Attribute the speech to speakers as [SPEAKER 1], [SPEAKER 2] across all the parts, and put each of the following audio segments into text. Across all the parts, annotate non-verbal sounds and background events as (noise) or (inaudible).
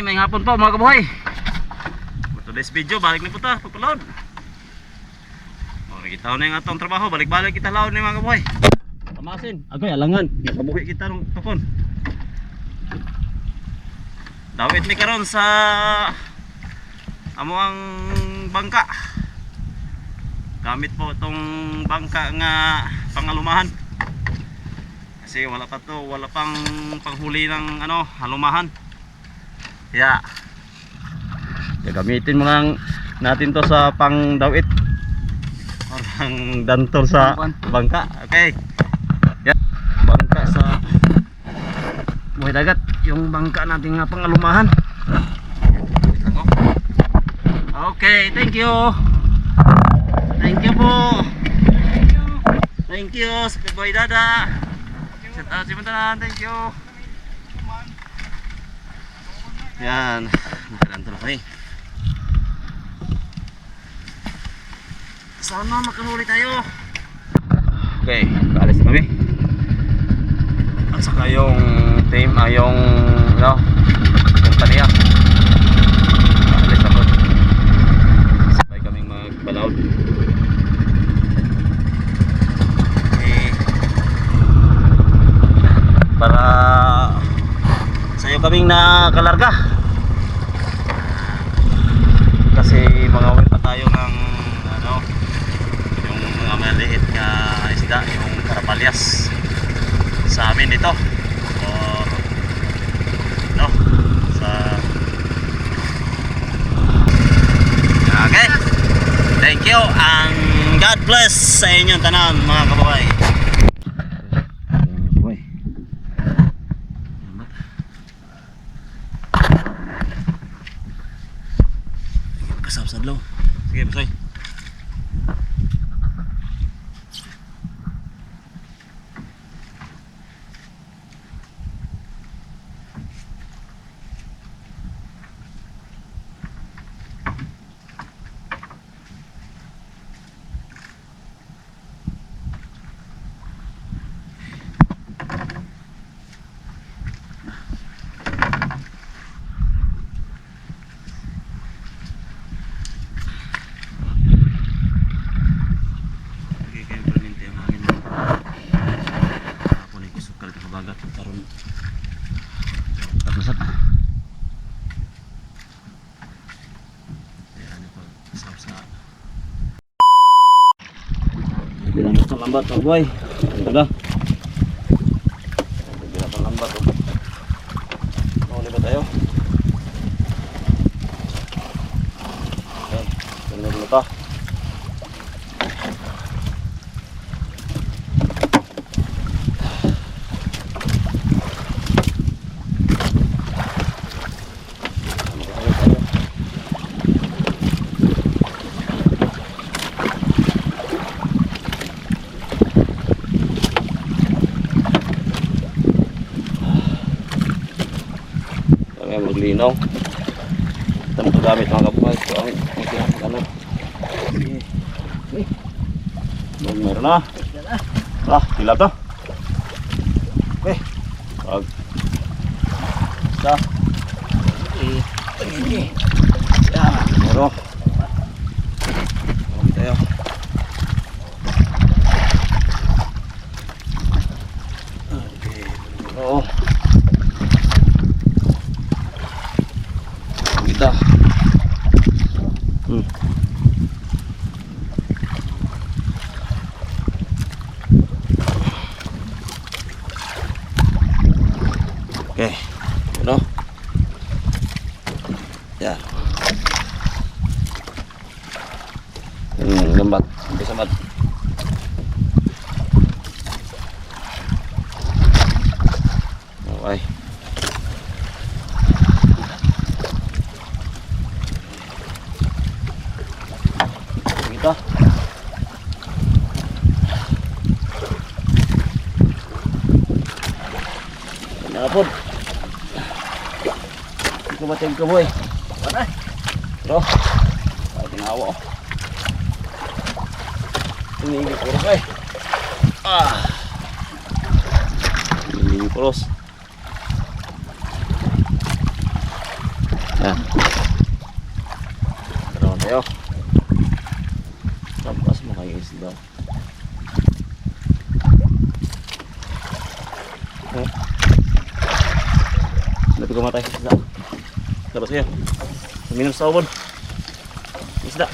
[SPEAKER 1] May hapon po mga kabuhay. For today's video, balik na po ta, pagpaload. Okay, kita na yung atong trabaho, balik-balik kita laon ni mga kabuhay. Tamasin, agoy, alangan. Kabuhi kita nung tukon. Dawit mi karon sa amo ang bangka. Gamit po itong bangka nga pangalumahan. Kasi wala pa to, wala pang panghuli ng ano, halumahan. Kaya gagamitin mo lang natin to sa pangdawit. Parang dantol sa bangka. Okay. Yan. Bangka sa buhay dagat. Yung bangka natin nga pangalumahan. Okay, thank you. Thank you po. Thank you, sa Boy Dada. Shout out si Mantanan, thank you. Yan, nakalanto na kami. Sana makahuli tayo. Okay, kaalis na kami. At saka yung team, ay yung, ano, kumpanya. Kaalis ako. Sabay kaming magbalaod. Okay. Para sa'yo kaming nakalarga. Kasi mga uwi pa tayo ng ano, yung mga maliit na isda, yung karapalyas sa amin ito. Or, no, sa Okay. Thank you and God bless sa inyong tanan mga. Kababae. Kasap sa adlaw. Sige, basoy. Okay, kayo perminti ang hangin mo. Ako na bagat karon. Tapos at. Ayan po, sa sa. Bilang sa lambat oh boy. Tada. Bilang sa lambat oh. Mau ba tayo? Okay, sunod mo to. Kami maglinaw. Ito na gamit mga kapatid. Ito ang ang ano. Doon meron na. Ah sila to. Okay pag isa. Eh. Sige yan meron okay tayo okay oo kita hmm. Oke, ano? Ya. Hmm, lambat. Sampai sambat. Okay. Kita. Nakapod. Ikaw ba tayong kaboy? Wala. Bro. Ay, tinawa ko. Tumigil puro ka eh. Ah. Tumigil puros. Yan. Tara tayo. Tapos mo kayo isda. Oh. Lapit ko matay isda. Tapos kayo. Minum sa ubod. Isda.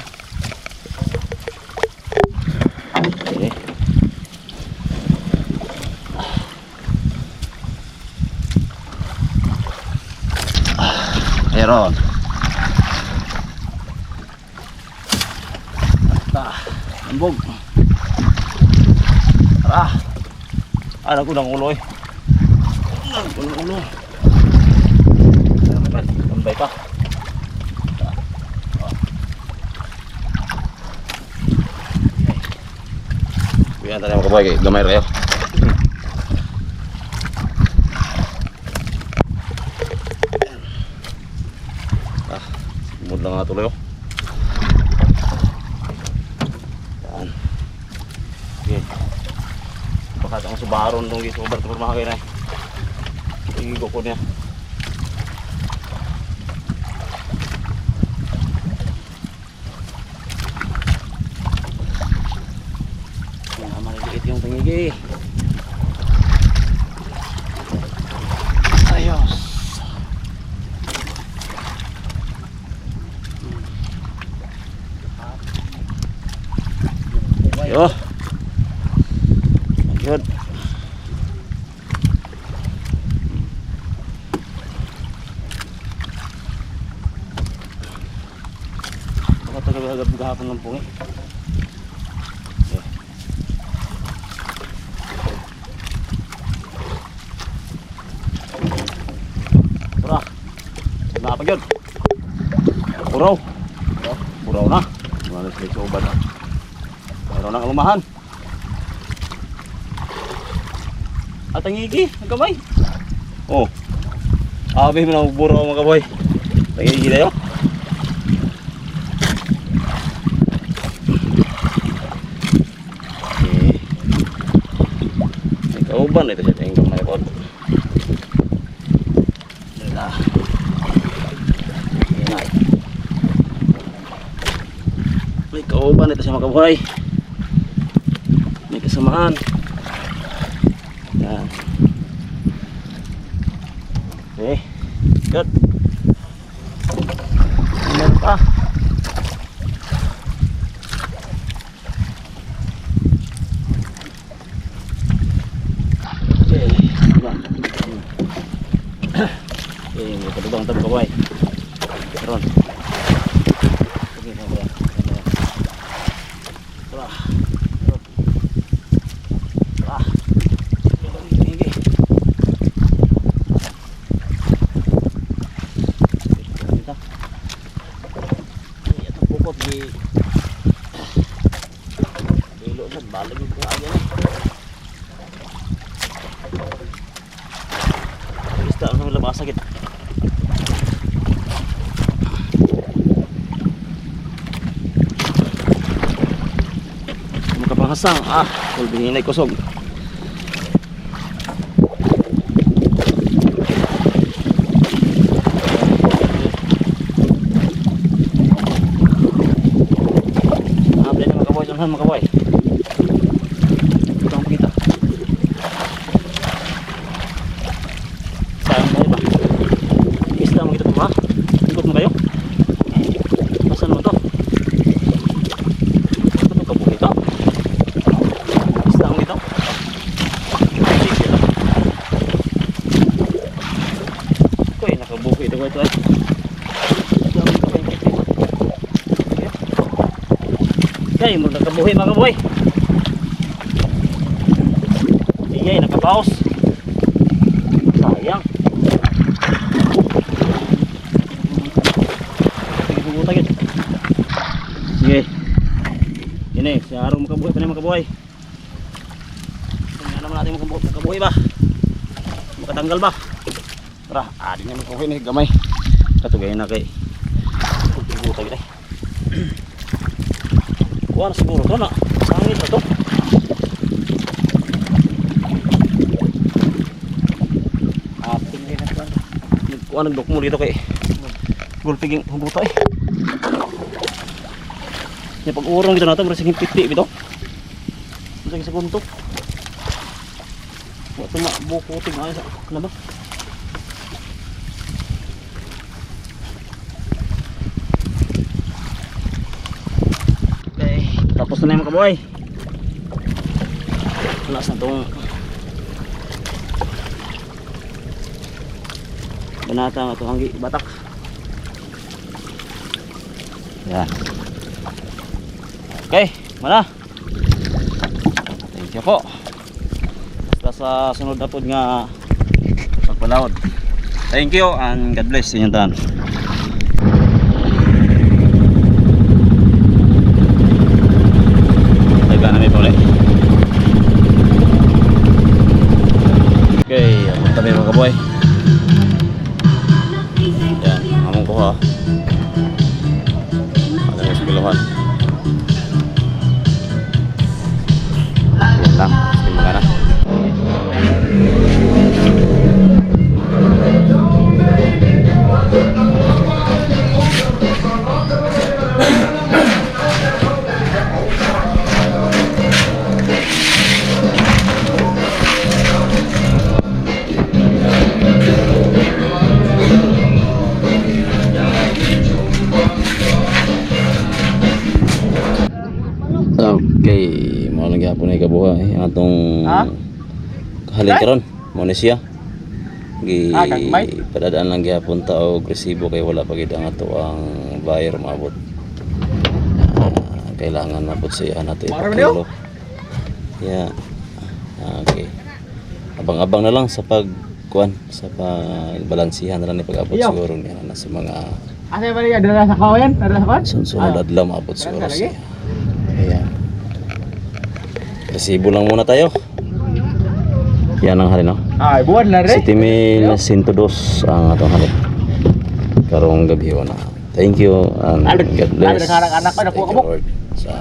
[SPEAKER 1] Okay. Meron. Ah, ambog. Ah. Ano ko ng ulo eh. Ano ko ng ulo. Tambay pa. Biyan tayo mga kaboy, gamay kayo. Ah, mood lang nga tuloy oh. Yan. Okay. Baka ang subaron nung gisubar ito mga kayo na. Igo ko niya. Yan, maliliit yung tangigi. Ayos. Yo. Good. Baka tagal gahapon ng pungi. Okay. Tara. Pa yun. Puraw. Puraw na. Malas may suban na. Mayroon ng alumahan. At ang igi, ang kamay. Oh. Abi mo na buro mga kaboy. Ang igi na yun. Eh. May kauban ito siya tingin kamay po. Dala. Inay. May kauban ito siya mga kaboy. May kasamaan. Yan. Okay. Good. Ayan pa. Okay. Diba? (coughs) Okay, may padubang tabi ka boy. Ron. Okay, okay. Tara. Ah. Sige. Kita. Ay, atong pupot di Dilo sa balag yung kaya ni. Bista ang labas sakit. Makapahasang ah, kulbihin ay kusog. Play na mga kaboy, mga kaboy? Ito ang pakita. Saan kayo ba? Isda mo kita ito ba? Ikot mo kayo? Saan mo to? Ito itong kabuhi ito? Isda mo ito? Sige lang. Ito eh, nakabuhi ito ito eh. Isda mo ito kayo. Yay, mo nakabuhi mga boy. Yay, nakabaos. Sayang. Pupunta yun. Sige. Eh, sa araw makabuhi pa na makabuhi. Tingnan naman natin makabuhi, makabuhi ba? Makatanggal ba? Tara, adin na makabuhi na gamay. Katugay na kay. Pupunta yun Kuha na siguro to na. Sangit na to. Ating din na to. Kuha nagdok mo dito kay. Gulpig yung hubuta eh. Yung pag-urong kita nato, marasing piti bito. Marasing sa kuntok. Wala ito mabukuting ay sa ano ba? Okay, tapos na na yung kabuhay. Wala sa itong Banata nga itong hanggi batak. Yan. Okay, mana. Thank you po. Basta sa sunod na po nga pagpalawad. Thank you and God bless inyong tanan. Okay, mo lang gyapon ay kabuhay atong
[SPEAKER 2] Ha?
[SPEAKER 1] karon mo ni siya. Gi
[SPEAKER 2] Ah,
[SPEAKER 1] padadaan lang gyapon ta og resibo kay wala pa gid ang ato ang buyer maabot. Ah, kailangan mabot siya nato ipakilo. Yeah. Ah, Okay. Abang-abang na lang sa pag kuan sa pagbalansihan na lang ni pag-abot siguro niya na sa mga
[SPEAKER 2] Asa ba niya? Dala sa kawayan? Dala sa kawayan?
[SPEAKER 1] sunod
[SPEAKER 2] Ah.
[SPEAKER 1] adlaw maabot siguro siya. Resibo lang muna tayo. Yan ang halin, no?
[SPEAKER 2] Ay, buwan na rin.
[SPEAKER 1] City Mill 102 ang atong halin. Karong gabi na. Thank you and God bless.
[SPEAKER 2] ano, nakanak-anak pa, nakuha
[SPEAKER 1] Thank
[SPEAKER 2] ka mo?
[SPEAKER 1] you, Lord, sa.